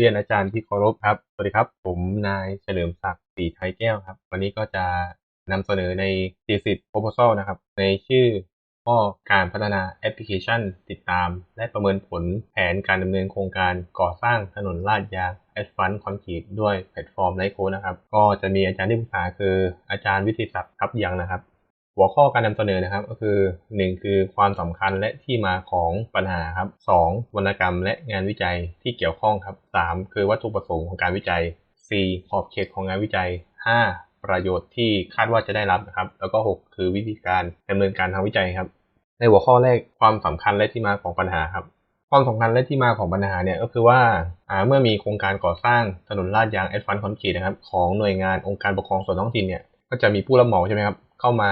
เรียนอาจารย์ที่เคารพครับ สวัสดีครับ ผมนายเฉลิมศักดิ์ศรีไทยแก้วครับ วันนี้ก็จะนำเสนอใน thesis proposal นะครับ ในชื่อข้อการพัฒนาแอปพลิเคชัน ติดตาม และประเมินผลแผนการดำเนินโครงการก่อสร้างถนนลาดยาง Asphalt Concrete ด้วยแพลตฟอร์มไลโคนะครับ ก็จะมีอาจารย์ที่ปรึกษาคืออาจารย์วิทิศักดิ์ทับยังนะครับ หัวข้อการนำเสนอนะครับ ก็คือ 1 คือความสำคัญและที่มาของปัญหาครับ 2. วรรณกรรมและงานวิจัยที่เกี่ยวข้องครับ 3. คือวัตถุประสงค์ของการวิจัย 4. ขอบเขตของงานวิจัย 5. ประโยชน์ที่คาดว่าจะได้รับนะครับ แล้วก็ 6 คือวิธีการดำเนินการทางวิจัยครับ ในหัวข้อแรกความสำคัญและที่มาของปัญหาครับความสำคัญและที่มาของปัญหาเนี่ยก็คือว่าเมื่อมีโครงการก่อสร้างถนนลาดยางแอดฟันคอนกรีตนะครับของหน่วยงานองค์การปกครองส่วนท้องถิ่นเนี่ยก็จะมีผู้รับเหมาใช่ไหมครับเข้ามา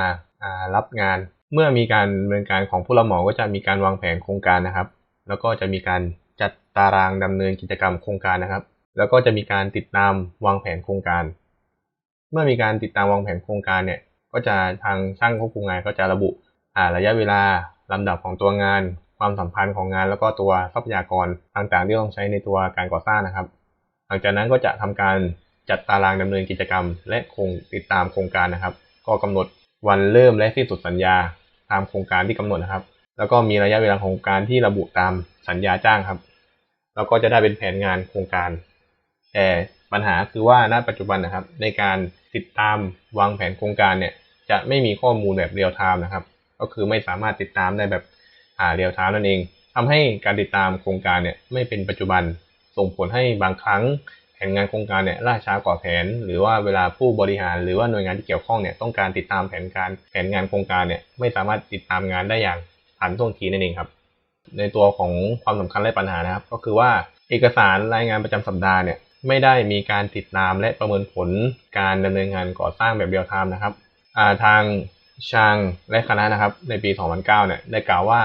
รับงาน เมื่อมีการดำเนินการของผู้รับเหมาก็จะมีการวางแผนโครงการนะครับ แล้วก็จะมีการจัดตารางดำเนินกิจกรรมโครงการนะครับ แล้วก็จะมีการติดตามวางแผนโครงการ เมื่อมีการติดตามวางแผนโครงการเนี่ย ก็จะทางช่างควบคุมงานก็จะระบุระยะเวลาลำดับของตัวงาน ความสัมพันธ์ของงาน แล้วก็ตัวทรัพยากรต่างๆ ที่ต้องใช้ในตัวการก่อสร้างนะครับ หลังจากนั้นก็จะทำการจัดตารางดำเนินกิจกรรม และคงติดตามโครงการนะครับ ก็กำหนด วันเริ่มและสิ้นสุดสัญญาตามโครงการที่กำหนดนะครับ แล้วก็มีระยะเวลาของโครงการที่ระบุตามสัญญาจ้างครับ แล้วก็จะได้เป็นแผนงานโครงการ แต่ปัญหาคือว่าณปัจจุบันนะครับ ในการติดตามวางแผนโครงการเนี่ย จะไม่มีข้อมูลแบบเรียลไทม์นะครับ ก็คือไม่สามารถติดตามได้แบบอ่าเรียลไทม์นั่นเองทำให้การติดตามโครงการเนี่ยไม่เป็นปัจจุบันส่งผลให้บางครั้ง แผนงานโครงการเนี่ยล่าช้ากว่าแผน หรือว่าเวลาผู้บริหาร หรือว่าหน่วยงานที่เกี่ยวข้องเนี่ยต้องการติดตามแผนการแผนงานโครงการเนี่ยไม่สามารถติดตามงานได้อย่างทันท่วงทีนั่นเองครับ ในตัวของความสำคัญและปัญหานะครับ ก็คือว่าเอกสารรายงานประจำสัปดาห์เนี่ยไม่ได้มีการติดตามและประเมินผลการดำเนินงานก่อสร้างแบบเรียลไทม์นะครับทางชางและคณะนะครับในปี 2009 เนี่ยได้กล่าวว่า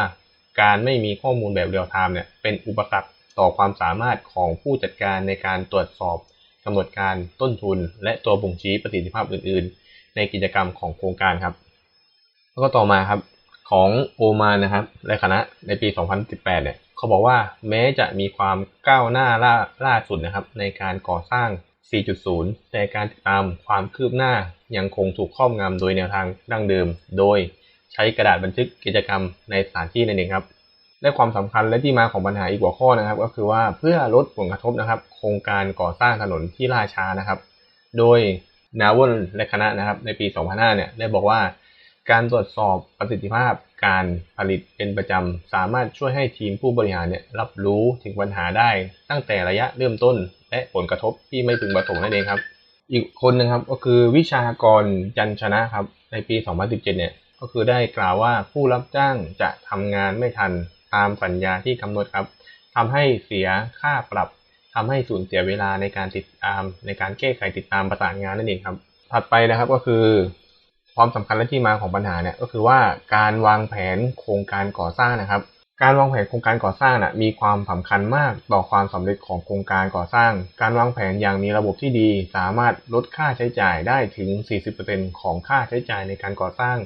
การไม่มีข้อมูลแบบเรียลไทม์เนี่ยเป็นอุปสรรค ต่อความสามารถของผู้จัดการในการตรวจสอบกำหนดการต้นทุน และตัวบ่งชี้ประสิทธิภาพอื่น ๆ ในกิจกรรมของโครงการครับ แล้วก็ต่อมาครับของโอมานนะครับและคณะในปี 2018 เนี่ยเขาบอกว่าแม้จะมีความก้าวหน้าล่าล่าสุดนะครับ ในการก่อสร้าง 4.0 แต่การติดตามความคืบหน้ายังคงถูกครอบงำโดยแนวทางดั้งเดิม โดยใช้กระดาษบันทึกกิจกรรมในสถานที่นั่นเองครับ และความสำคัญและที่มาของปัญหาอีกหัวข้อนะครับ ก็คือว่าเพื่อลดผลกระทบนะครับ โครงการก่อสร้างถนนที่ล่าช้านะครับ โดยนาวนและคณะนะครับ ในปี 2005 เนี่ยได้บอกว่า การตรวจสอบประสิทธิภาพการผลิตเป็นประจำ สามารถช่วยให้ทีมผู้บริหารเนี่ยรับรู้ถึงปัญหาได้ตั้งแต่ระยะเริ่มต้น และผลกระทบที่ไม่พึงประสงค์นั่นเองครับ อีกคนนึงครับก็คือวิชากรจันชนะครับในปี 2017 เนี่ยก็คือได้กล่าวว่าผู้รับจ้างจะทำงานไม่ทัน ตามสัญญาที่กำหนดครับทำให้เสียค่าปรับทำให้สูญเสียเวลาในการติดตาม ในการแก้ไขติดตามประสานงานนั่นเองครับ ถัดไปนะครับก็คือ ความสำคัญและที่มาของปัญหาเนี่ยก็คือว่าการวางแผนโครงการก่อสร้างนะครับ การวางแผนโครงการก่อสร้างนะ่ะมีความสำคัญมากต่อความสำเร็จของโครงการก่อสร้าง การวางแผนอย่างมีระบบที่ดี สามารถลดค่าใช้จ่ายได้ถึง 40%ของค่าใช้จ่ายในการก่อสร้าง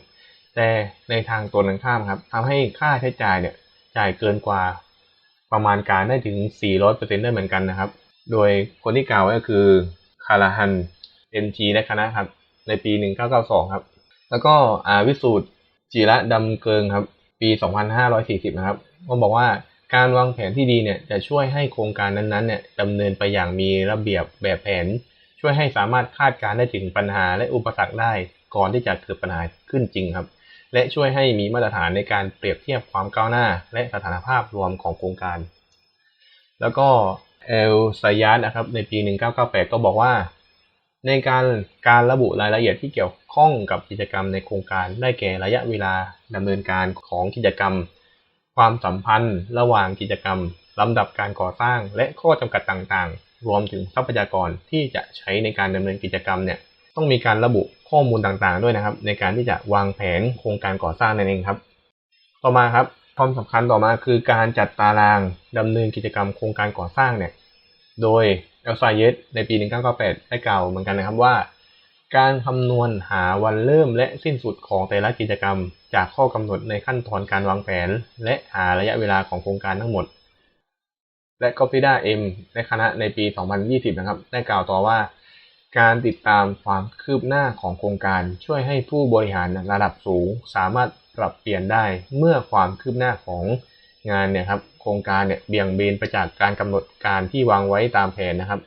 แต่ในทางตัวนั้นข้ามครับทำให้ค่าใช้จ่ายเนี่ย จ่ายเกินกว่าประมาณการได้ถึง 400%ได้เหมือนกันนะครับ โดยคนที่กล่าวก็คือคาราฮันเอ็นทีและคณะครับ ในปี 1992 ครับ แล้วก็อาวิสูตรจีระดำเกิงครับ ปี 2540 นะครับ ก็บอกว่าการวางแผนที่ดีเนี่ยจะช่วยให้โครงการนั้นๆเนี่ยดำเนินไปอย่างมีระเบียบแบบแผน ช่วยให้สามารถคาดการได้ถึงปัญหาและอุปสรรคได้ก่อนที่จะเกิดปัญหาขึ้นจริงครับ และช่วยให้มีมาตรฐานในการเปรียบเทียบความก้าวหน้า และสถานภาพรวมของโครงการ แล้วก็เอลไซยัสนะครับในปี 1998 ก็บอกว่า ในการการระบุรายละเอียดที่เกี่ยวข้องกับกิจกรรมในโครงการได้แก่ระยะเวลาดำเนินการของกิจกรรม ความสัมพันธ์ระหว่างกิจกรรมลำดับการก่อสร้างและข้อจำกัดต่างๆ รวมถึงทรัพยากรที่จะใช้ในการดำเนินกิจกรรมเนี่ย ต้องมีการระบุข้อมูลต่างๆ ด้วยนะครับ ในการที่จะวางแผนโครงการก่อสร้างนั่นเองครับ ต่อมาครับความสำคัญต่อมาคือการจัดตารางดำเนินกิจกรรมโครงการก่อสร้างเนี่ย โดยเอลซายเยสในปี 1998 ได้กล่าวเหมือนกันนะครับว่า การคำนวณหาวันเริ่มและสิ้นสุดของแต่ละกิจกรรม จากข้อกำหนดในขั้นตอนการวางแผน และหาระยะเวลาของโครงการทั้งหมด และกอฟิด้าเอ็มในคณะในปี 2020 นะครับ ได้กล่าวต่อว่า การติดตามความคืบหน้าของโครงการช่วยให้ผู้บริหารระดับสูง สามารถปรับเปลี่ยนได้เมื่อความคืบหน้าของงานเนี่ยครับโครงการเนี่ยเบี่ยงเบนไปจากการกำหนดการที่วางไว้ตามแผนนะครับ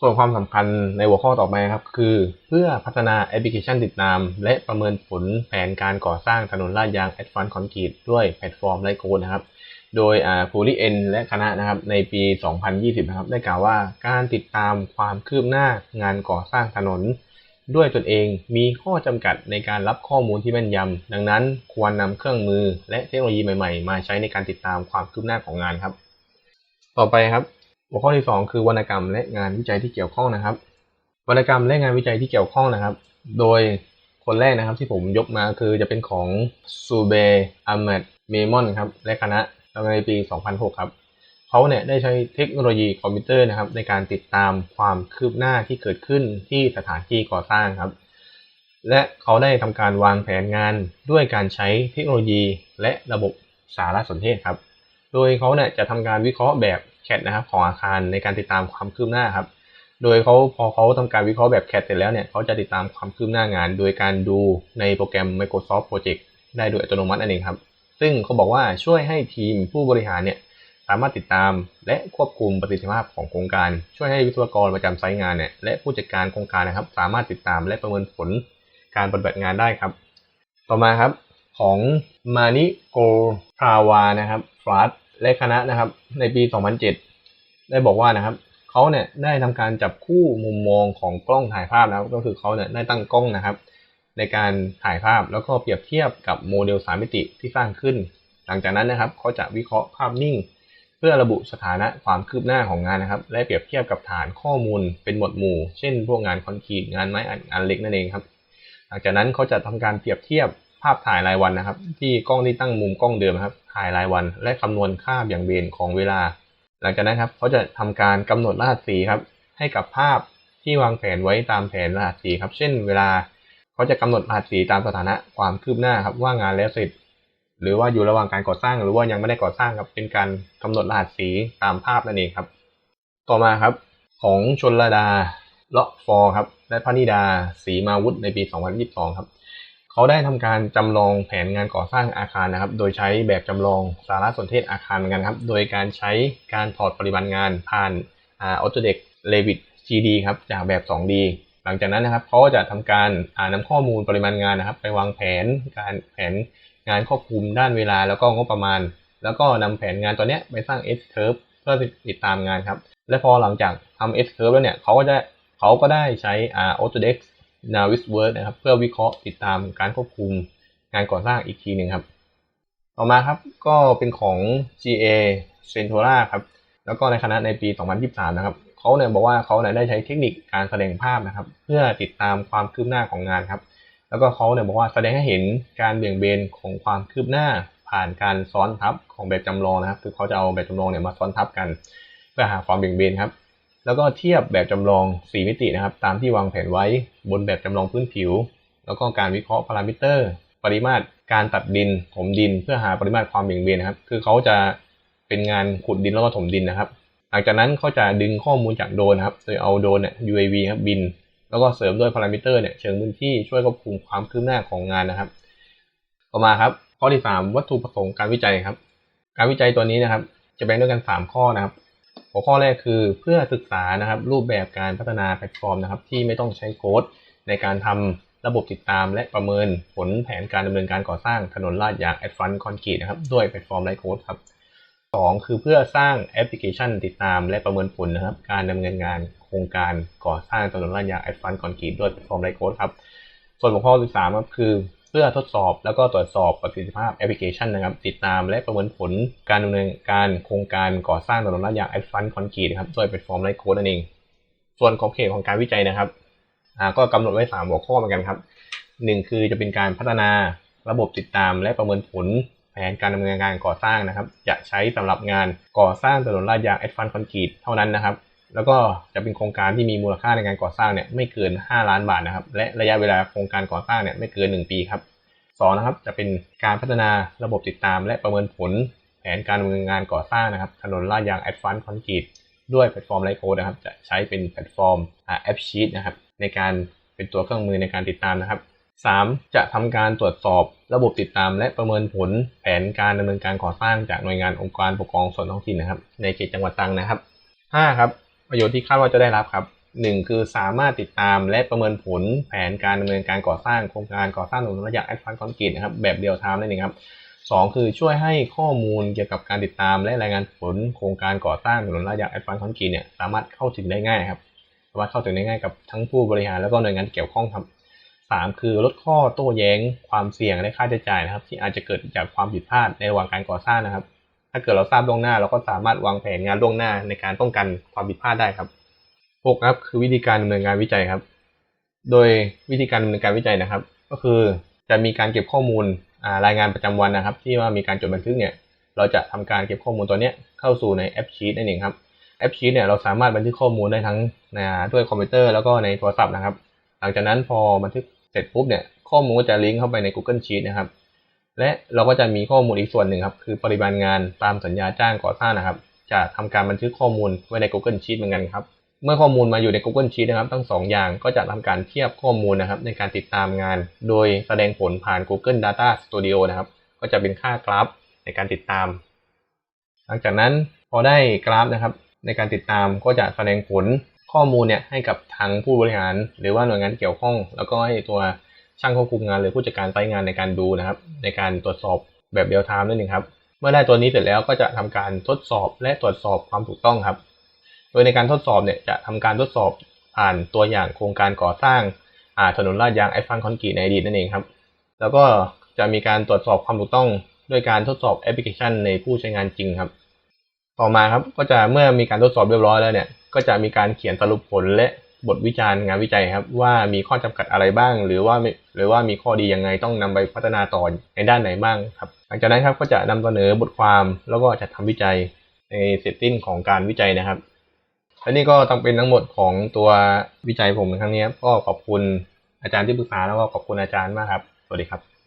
ส่วนความสำคัญในหัวข้อต่อไปครับ คือเพื่อพัฒนาแอปพลิเคชันติดตาม และประเมินผลแผนการก่อสร้างถนนลาดยาง Advanced Concrete ด้วยแพลตฟอร์มไลโกนะครับ โดยอ่าฟูลี่เอ็นและคณะนะครับในปี 2020 นะครับ ได้กล่าวว่าการติดตามความคืบหน้างานก่อสร้างถนน ด้วยตนเองมีข้อจำกัดในการรับข้อมูลที่แม่นยำดังนั้นควรนำเครื่องมือและเทคโนโลยีใหม่ๆ มาใช้ในการติดตามความคืบหน้าของงานครับ ต่อไปครับ หัวข้อที่ 2 คือวรรณกรรมและงานวิจัยที่เกี่ยวข้องนะครับ วรรณกรรมและงานวิจัยที่เกี่ยวข้องนะครับ โดยคนแรกนะครับที่ผมยกมาคือจะเป็นของซูเบอัมเมดเมมอนครับและคณะ ในปี 2006 ครับเขาเนี่ยได้ใช้เทคโนโลยีคอมพิวเตอร์นะครับในการติดตามความคืบหน้าที่เกิดขึ้นที่สถานที่ก่อสร้างครับ และเขาได้ทำการวางแผนงานด้วยการใช้เทคโนโลยีและระบบสารสนเทศครับ โดยเขาเนี่ยจะทำการวิเคราะห์แบบแคดนะครับของอาคารในการติดตามความคืบหน้าครับ โดยเขาพอเขาทำการวิเคราะห์แบบแคดเสร็จแล้วเนี่ยเขาจะติดตามความคืบหน้างาน โดยการดูในโปรแกรม Microsoft Project ได้โดยอัตโนมัตินั่นเองครับ ซึ่งเขาบอกว่าช่วยให้ทีมผู้บริหารเนี่ยสามารถติดตามและควบคุมประสิทธิภาพของโครงการ ช่วยให้วิศวกรประจำไซต์งานเนี่ยและผู้จัดการโครงการนะครับ สามารถติดตามและประเมินผลการปฏิบัติงานได้ครับ ต่อมาครับของมานิโกพราวานะครับฟรัสและคณะนะครับ ในปี 2007 ได้บอกว่านะครับเขาเนี่ยได้ทำการจับคู่มุมมองของกล้องถ่ายภาพนะครับก็คือเขาเนี่ยได้ตั้งกล้องนะครับ ในการถ่ายภาพแล้วก็เปรียบเทียบกับโมเดล 3 มิติที่สร้างขึ้น หลังจากนั้นนะครับเขาจะวิเคราะห์ภาพนิ่ง เพื่อระบุสถานะความคืบหน้าของงานนะครับ และเปรียบเทียบกับฐานข้อมูลเป็นหมวดหมู่ เช่น พวกงานคอนกรีตงานไม้งานเหล็กนั่นเองครับ หลังจากนั้นเขาจะทำการเปรียบเทียบภาพถ่ายรายวันนะครับ ที่กล้องที่ตั้งมุมกล้องเดิมครับ ถ่ายรายวัน และคำนวณค่าเบี่ยงเบนของเวลา หลังจากนั้นครับเขาจะทำการกำหนดรหัสสีครับให้กับภาพที่วางแผนไว้ตามแผนรหัสสีครับ เช่น เวลา เขาจะกำหนดรหัสสีตามสถานะความคืบหน้าครับว่างานแล้วเสร็จ หรือว่าอยู่ระหว่างการก่อสร้างหรือว่ายังไม่ได้ก่อสร้างครับเป็นการกำหนดรหัสสีตามภาพนั่นเองครับ ต่อมาครับของชนระดาเลาะฟอครับและพนิดาสีมาวุฒในปี 2022 ครับเขาได้ทำการจำลองแผนงานก่อสร้างอาคารนะครับ โดยใช้แบบจำลองสารสนเทศอาคารเหมือนกันครับ โดยการใช้การถอดปริมาณงานผ่านอ่า Autodesk Revit GD ครับจากแบบ 2D หลังจากนั้นนะครับเขาก็จะทำการอ่านข้อมูลปริมาณงานนะครับ ไปวางแผนการแผนงานควบคุมด้านเวลาแล้วก็งบประมาณ แล้วก็นำแผนงานตัวเนี้ยไปสร้าง S curve เพื่อติดตามงานครับ และพอหลังจากทำ S curve แล้วเนี่ยเขาก็จะเขาก็ได้ใช้อ่า Autodesk Navisworks นะครับ เพื่อวิเคราะห์ติดตามการควบคุมงานก่อสร้างอีกทีหนึ่งครับ ต่อมาครับก็เป็นของ GA Centora ครับ แล้วก็ในคณะในปี 2023 นะครับ เขาเนี่ยบอกว่าเขาเนี่ยได้ใช้เทคนิคการแสดงภาพนะครับ เพื่อติดตามความคืบหน้าของงานครับ แล้วก็เขาเนี่ยบอกว่าแสดงให้เห็นการเบี่ยงเบนของความคืบหน้าผ่านการซ้อนทับของแบบจำลองนะครับ คือเขาจะเอาแบบจำลองเนี่ยมาซ้อนทับกัน เพื่อหาความเบี่ยงเบนครับ แล้วก็เทียบแบบจำลอง 4 มิตินะครับ ตามที่วางแผนไว้บนแบบจำลองพื้นผิว แล้วก็การวิเคราะห์พารามิเตอร์ ปริมาตรการตัดดินถมดิน เพื่อหาปริมาตรความเบี่ยงเบนนะครับ คือเขาจะเป็นงานขุดดินแล้วก็ถมดินนะครับ หลังจากนั้นเขาจะดึงข้อมูลจากโดรนนะครับ โดยเอาโดรนเนี่ย UAV ครับบิน แล้วก็เสริมด้วยพารามิเตอร์เนี่ยเชิงพื้นที่ช่วยควบคุมความคืบหน้าของงานนะครับ ต่อมาครับ ข้อที่ 3 วัตถุประสงค์การวิจัยครับ การวิจัยตัวนี้นะครับ จะแบ่งด้วยกัน 3 ข้อนะครับ หัวข้อแรกคือเพื่อศึกษานะครับ รูปแบบการพัฒนาแพลตฟอร์มนะครับ ที่ไม่ต้องใช้โค้ดในการทำระบบติดตามและประเมินผลแผนการดำเนินการก่อสร้างถนนลาดยาง Advanced Concrete นะครับด้วยแพลตฟอร์มไรโค้ดครับ สองคือเพื่อสร้างแอปพลิเคชันติดตามและประเมินผลนะครับ การดำเนินงานโครงการก่อสร้างถนนลาดยางแอดฟานคอนกรีตด้วยแพลตฟอร์มไลโคดครับ ส่วนหัวข้อที่สามก็คือเพื่อทดสอบแล้วก็ตรวจสอบประสิทธิภาพแอปพลิเคชันนะครับ ติดตามและประเมินผลการดำเนินการโครงการก่อสร้างถนนลาดยางแอดฟานคอนกรีตครับด้วยแพลตฟอร์มไลโคดนั่นเอง ส่วนขอบเขตของการวิจัยนะครับก็กำหนดไว้สามหัวข้อเหมือนกันครับหนึ่งคือจะเป็นการพัฒนาระบบติดตามและประเมินผล นการดำเนินงานก่อสร้างนะครับ จะใช้สำหรับงานก่อสร้างถนนลาดยางแอดฟานคอนกรีตเท่านั้นนะครับ แล้วก็จะเป็นโครงการที่มีมูลค่าในการก่อสร้างเนี่ยไม่เกิน 5 ล้านบาทนะครับ และระยะเวลาโครงการก่อสร้างเนี่ยไม่เกิน 1 ปีครับสองนะครับจะเป็นการพัฒนาระบบติดตาม และประเมินผลแผนการดำเนินงานก่อสร้างนะครับ ถนนลาดยางแอดวานคอนกรีตด้วยแพลตฟอร์มไลโคนะครับ จะใช้เป็นแพลตฟอร์มแอปชีตนะครับในการเป็นตัวเครื่องมือในการติดตามนะครับ 3. จะทำการตรวจสอบระบบติดตาม และประเมินผลแผนการดำเนินการก่อสร้างจากหน่วยงานองค์การปกครองส่วนท้องถิ่นนะครับ ในเขตจังหวัดตรังนะครับ 5. ครับประโยชน์ที่คาดว่าจะได้รับครับ 1. คือสามารถติดตามและประเมินผลแผนการดำเนินการก่อสร้างโครงการก่อสร้างถนนระยะแอดวานคอนกรีตนะครับแบบเรียลไทม์นั่นเองครับ 2. คือช่วยให้ข้อมูลเกี่ยวกับการติดตาม และรายงานผลโครงการก่อสร้างถนนระยะแอดวานคอนกรีตเนี่ยสามารถเข้าถึงได้ง่ายครับสามารถเข้าถึงได้ง่ายกับทั้งผู้บริหารแล้วก็หน่วยงานที่เกี่ยวข้องครับ 3. คือลดข้อโต้แย้งความเสี่ยงและค่าใช้จ่ายนะครับ ที่อาจจะเกิดจากความผิดพลาดในระหว่างการก่อสร้างนะครับ ถ้าเกิดเราทราบล่วงหน้าเราก็สามารถวางแผนงานล่วงหน้าในการป้องกันความผิดพลาดได้ครับ 6. ครับคือวิธีการดำเนินงานวิจัยครับ โดยวิธีการดำเนินการวิจัยนะครับ ก็คือจะมีการเก็บข้อมูลรายงานประจำวันนะครับ ที่ว่ามีการจดบันทึกเนี่ยเราจะทำการเก็บข้อมูลตัวนี้เข้าสู่ในแอปชีตนั่นเองครับแอปชีตเนี่ยเราสามารถบันทึกข้อมูลได้ทั้งด้วยคอมพิวเตอร์แล้วก็ในโทรศัพท์นะครับ หลังจากนั้นพอบันทึก เสร็จปุ๊บเนี่ยข้อมูลก็จะลิงก์เข้าไปใน Google Sheet นะครับ และเราก็จะมีข้อมูลอีกส่วนหนึ่งครับ คือปริมาณงานตามสัญญาจ้างก่อสร้างนะครับ จะทำการบันทึกข้อมูลไว้ใน Google Sheet เหมือนกันครับ เมื่อข้อมูลมาอยู่ใน Google Sheet นะครับ ทั้ง 2 อย่างก็จะทำการเทียบข้อมูลนะครับ ในการติดตามงาน โดยแสดงผลผ่าน Google Data Studio นะครับ ก็จะเป็นค่ากราฟในการติดตาม หลังจากนั้นพอได้กราฟนะครับ ในการติดตามก็จะแสดงผล ข้อมูลเนี่ยให้กับทางผู้บริหาร หรือว่าหน่วยงานเกี่ยวข้อง แล้วก็ให้ตัวช่างควบคุมงานหรือผู้จัดการไซต์งานในการดูนะครับ ในการตรวจสอบแบบเรียลไทม์นั่นเองครับ เมื่อได้ตัวนี้เสร็จแล้วก็จะทำการทดสอบและตรวจสอบความถูกต้องครับ โดยในการทดสอบเนี่ยจะทำการทดสอบผ่านตัวอย่างโครงการก่อสร้างถนนลาดยางไอฟันคอนกรีตในอดีตนั่นเองครับ แล้วก็จะมีการตรวจสอบความถูกต้องด้วยการทดสอบแอปพลิเคชันในผู้ใช้งานจริงครับ ต่อมาครับก็จะเมื่อมีการทดสอบเรียบร้อยแล้วเนี่ยก็จะมีการเขียนสรุปผลและบทวิจารณ์งานวิจัยครับ ว่ามีข้อจำกัดอะไรบ้าง หรือว่าหรือว่ามีข้อดียังไงต้องนำไปพัฒนาต่อในด้านไหนบ้างครับหลังจากนั้นครับก็จะนำเสนอบทความแล้วก็จะทำวิจัยในเซตติ้งของการวิจัยนะครับและนี่ก็ต้องเป็นทั้งหมดของตัววิจัยผมในครั้งนี้ก็ขอบคุณอาจารย์ที่ปรึกษาแล้วก็ขอบคุณอาจารย์มากครับสวัสดีครับ